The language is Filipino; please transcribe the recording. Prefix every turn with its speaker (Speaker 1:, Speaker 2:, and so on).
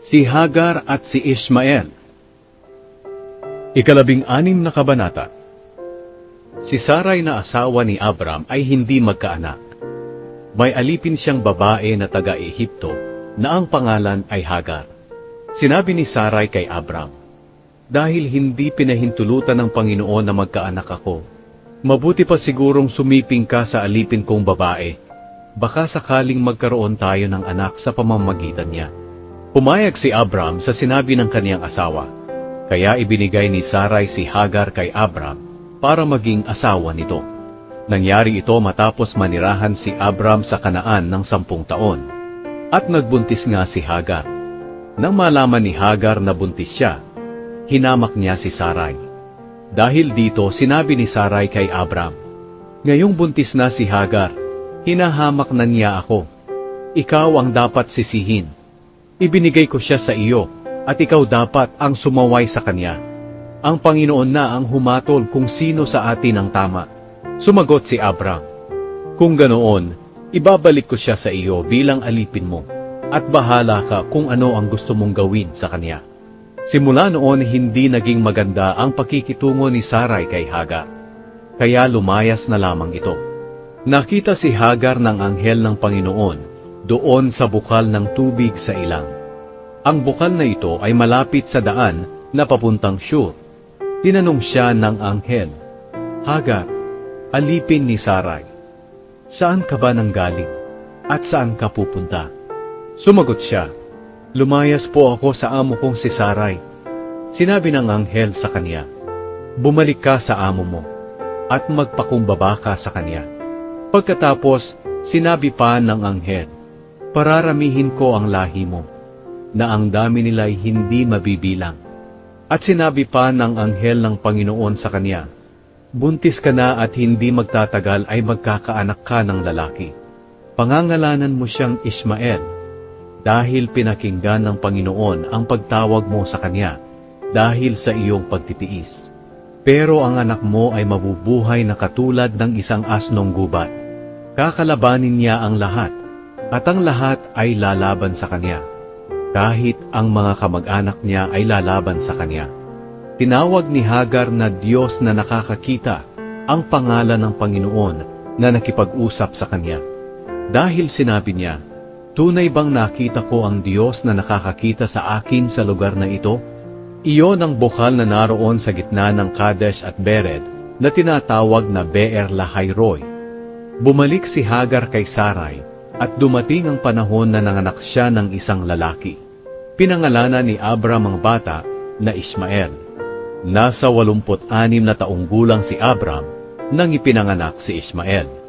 Speaker 1: Si Hagar at si Ishmael Ikalabing anim na kabanata Si Saray na asawa ni Abram ay hindi magkaanak. May alipin siyang babae na taga-Ehipto na ang pangalan ay Hagar. Sinabi ni Saray kay Abram, Dahil hindi pinahintulutan ng Panginoon na magkaanak ako, mabuti pa sigurong sumiping ka sa alipin kong babae. Baka sakaling magkaroon tayo ng anak sa pamamagitan niya. Pumayag si Abram sa sinabi ng kaniyang asawa, kaya ibinigay ni Saray si Hagar kay Abram para maging asawa nito. Nangyari ito matapos manirahan si Abram sa kanaan ng sampung taon. At nagbuntis nga si Hagar. Nang malaman ni Hagar na buntis siya, hinamak niya si Saray. Dahil dito sinabi ni Saray kay Abram, Ngayong buntis na si Hagar, hinahamak na niya ako. Ikaw ang dapat sisihin. Ibinigay ko siya sa iyo, at ikaw dapat ang sumaway sa kanya. Ang Panginoon na ang humatol kung sino sa atin ang tama. Sumagot si Abram, Kung ganoon, ibabalik ko siya sa iyo bilang alipin mo, at bahala ka kung ano ang gusto mong gawin sa kanya. Simula noon hindi naging maganda ang pakikitungo ni Saray kay Hagar. Kaya lumayas na lamang ito. Nakita si Hagar ng anghel ng Panginoon doon sa bukal ng tubig sa ilang. Ang bukal na ito ay malapit sa daan na papuntang Shur. Tinanong siya ng anghel, Hagar, alipin ni Saray, saan ka ba nanggaling at saan ka pupunta? Sumagot siya, Lumayas po ako sa amo kong si Saray. Sinabi ng anghel sa kanya, Bumalik ka sa amo mo at magpakumbaba ka sa kanya. Pagkatapos, sinabi pa ng anghel, Pararamihin ko ang lahi mo, na ang dami nila'y hindi mabibilang. At sinabi pa ng anghel ng Panginoon sa kanya, Buntis ka na at hindi magtatagal ay magkakaanak ka ng lalaki. Pangangalanan mo siyang Ismael, dahil pinakinggan ng Panginoon ang pagtawag mo sa kanya, dahil sa iyong pagtitiis. Pero ang anak mo ay mabubuhay na katulad ng isang asnong gubat. Kakalabanin niya ang lahat, at ang lahat ay lalaban sa kanya kahit ang mga kamag-anak niya ay lalaban sa kanya. Tinawag ni Hagar na Diyos na nakakakita ang pangalan ng Panginoon na nakipag-usap sa kanya. Dahil sinabi niya, Tunay bang nakita ko ang Diyos na nakakakita sa akin sa lugar na ito? Iyon ang bukal na naroon sa gitna ng Kadesh at Bered na tinatawag na Beer Lahayroy. Bumalik si Hagar kay Sarai at dumating ang panahon na nanganak siya ng isang lalaki. Pinangalanan ni Abram ang bata na Ismael. Nasa 86 na taong gulang si Abram nang ipinanganak si Ismael.